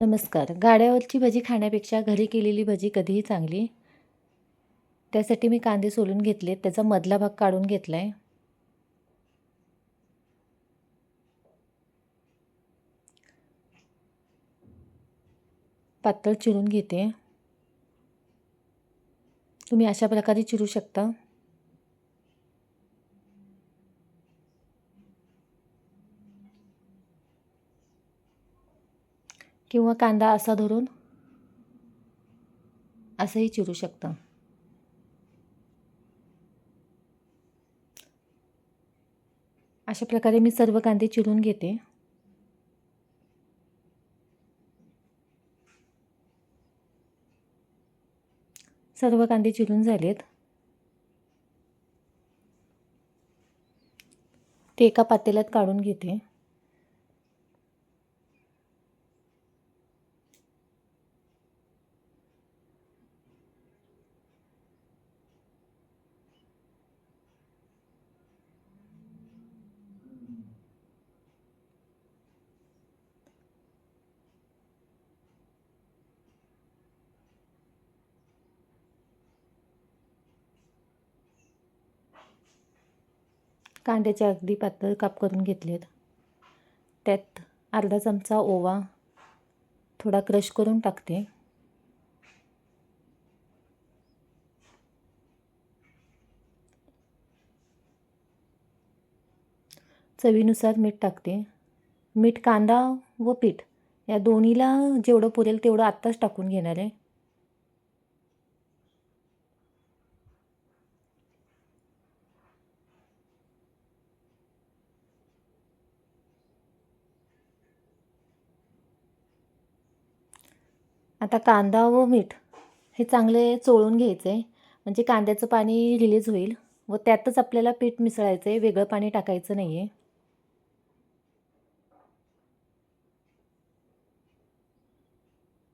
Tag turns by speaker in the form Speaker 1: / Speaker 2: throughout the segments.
Speaker 1: नमस्कार. गाड्यावरची भजी खाण्यापेक्षा घरी केलेली भजी कधीही चांगली. त्यासाठी मी कांदे सोलून घेतले त्याचा मधला भाग काढून घेतला आहे पातळ चिरून घेते. तुम्ही अशा प्रकारे चिरू शकता. किंवा कांदा असा धरून असंही चिरू शकतं. अशा प्रकारे मी सर्व कांदे चिरून घेते. सर्व कांदे चिरून झालेत. ते एका पातेल्यात काढून घेते. कांद्याचे अगदी पातळ काप करून घेतलेत. त्यात अर्धा चमचा ओवा थोडा क्रश करून टाकते. चवीनुसार मीठ टाकते. मीठ कांदा व पीठ या दोन्हीला जेवढं पुरेल तेवढं आत्ताच टाकून घेणार. आहे आता कांदा व मीठ हे चांगले चोळून घ्यायचं. आहे म्हणजे कांद्याचं पाणी रिलीज होईल व त्यातच आपल्याला पीठ मिसळायचं आहे वेगळं पाणी टाकायचं नाही आहे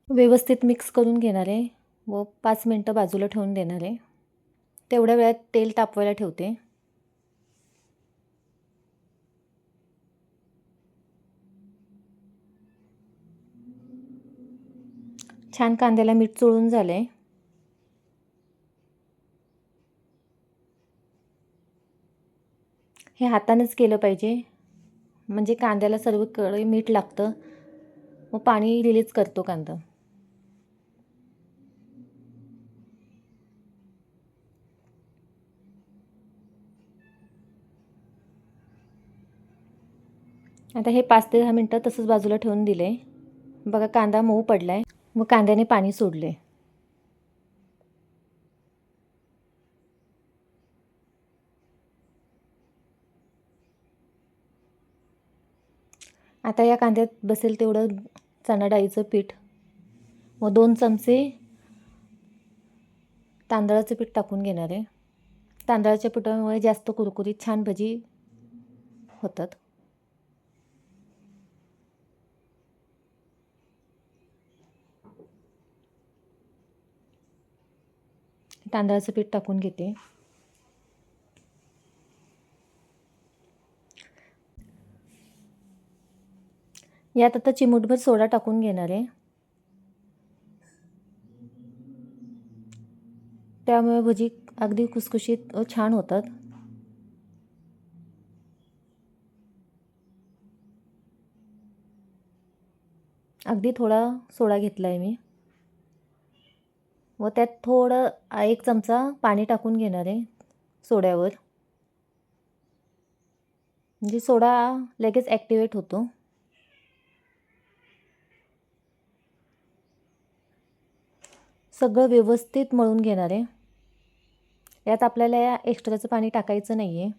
Speaker 1: व्यवस्थित मिक्स करून घेणार आहे व पाच मिनटं बाजूला ठेवून देणार आहे. तेवढ्या वेळात तेल तापवायला ठेवते. छान कांद्याला मीठ चोळून झालं आहे हे हातानेच केलं पाहिजे. म्हणजे कांद्याला सर्वकडे मीठ लागतं. मग पाणी रिलीज करतो कांदा. आता हे पाच ते दहा मिनटं तसंच बाजूला ठेवून दिलं आहे बघा कांदा मऊ पडला आहे व कांद्याने पाणी सोडले. आता या कांद्यात बसेल तेवढं चणा डाळीचं पीठ. व दोन चमचे तांदळाचं पीठ टाकून घेणार आहे. तांदळाच्या पिठामुळे जास्त कुरकुरीत छान भजी होतात. तांदळाचं पीठ टाकून घेते. यात आता चिमूटभर सोडा टाकून घेणार आहे. त्यामुळे भजी अगदी खुसखुशीत व छान होतात. अगदी थोडा सोडा घेतला आहे मी. व त्यात थोडं एक चमचा पाणी टाकून घेणार आहे सोड्यावर. म्हणजे सोडा लगेच ॲक्टिवेट होतो. सगळं व्यवस्थित मळून घेणार आहे. यात आपल्याला या एक्स्ट्राचं पाणी टाकायचं नाही आहे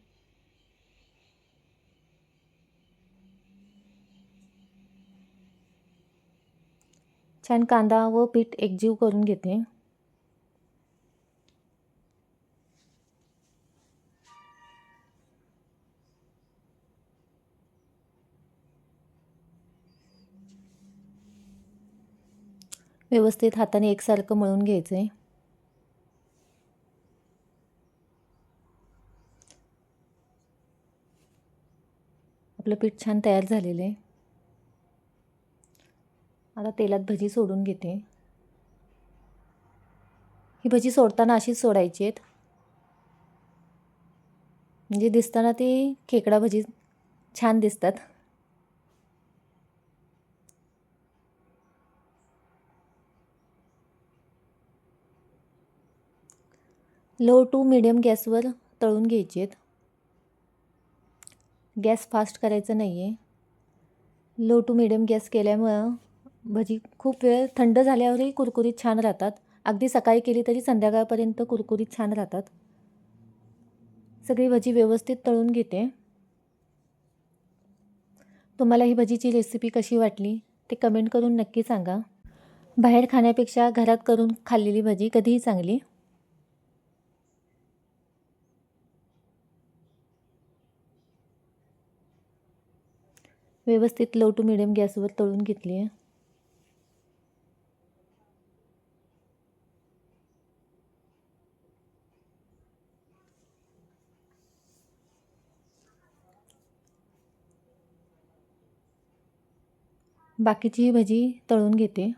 Speaker 1: छान कांदा व पीठ एकजीव करून घेते. व्यवस्थित हाताने एकसारखं मळून घ्यायचं आहे आपलं पीठ छान तयार झालेलं आहे. आता तेलात भजी सोडून घेते. ही भजी सोडताना अशीच सोडायची आहेत. म्हणजे दिसताना ती खेकडा भजी छान दिसतात. लो टू मिडियम गॅसवर तळून घ्यायचे आहेत गॅस फास्ट करायचं नाही आहे लो टू मिडियम गॅस केल्यामुळं भजी खूप वेळ थंड झाल्यावरही कुरकुरीत छान राहतात. अगदी सकाळी केली तरी संध्याकाळपर्यंत कुरकुरीत छान राहतात. सगळी भजी व्यवस्थित तळून घेते. तुम्हाला ही भजीची रेसिपी कशी वाटली ते कमेंट करून नक्की सांगा. बाहेर खाण्यापेक्षा घरात करून खाल्लेली भजी कधीही चांगली. व्यवस्थित लो टू मिडियम गॅसवर तळून घेतली आहे. बाकीची ही भजी तळून घेते.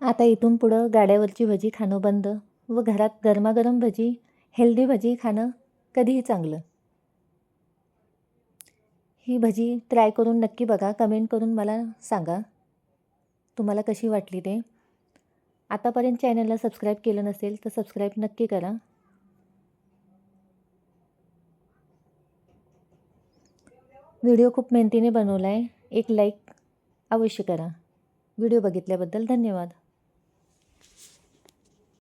Speaker 1: आता इथून पुढं गाड्यावरची भजी खाणं बंद व घरात गरमागरम भजी हेल्दी भजी खाणं कधीही चांगलं. ही भजी ट्राय करून नक्की बघा. कमेंट करून मला सांगा. तुम्हाला कशी वाटली ते. आतापर्यंत चॅनलला सबस्क्राईब केलं नसेल तर सबस्क्राईब नक्की करा. व्हिडिओ खूप मेहनतीने बनवला आहे एक लाईक अवश्य करा. व्हिडिओ बघितल्याबद्दल धन्यवाद.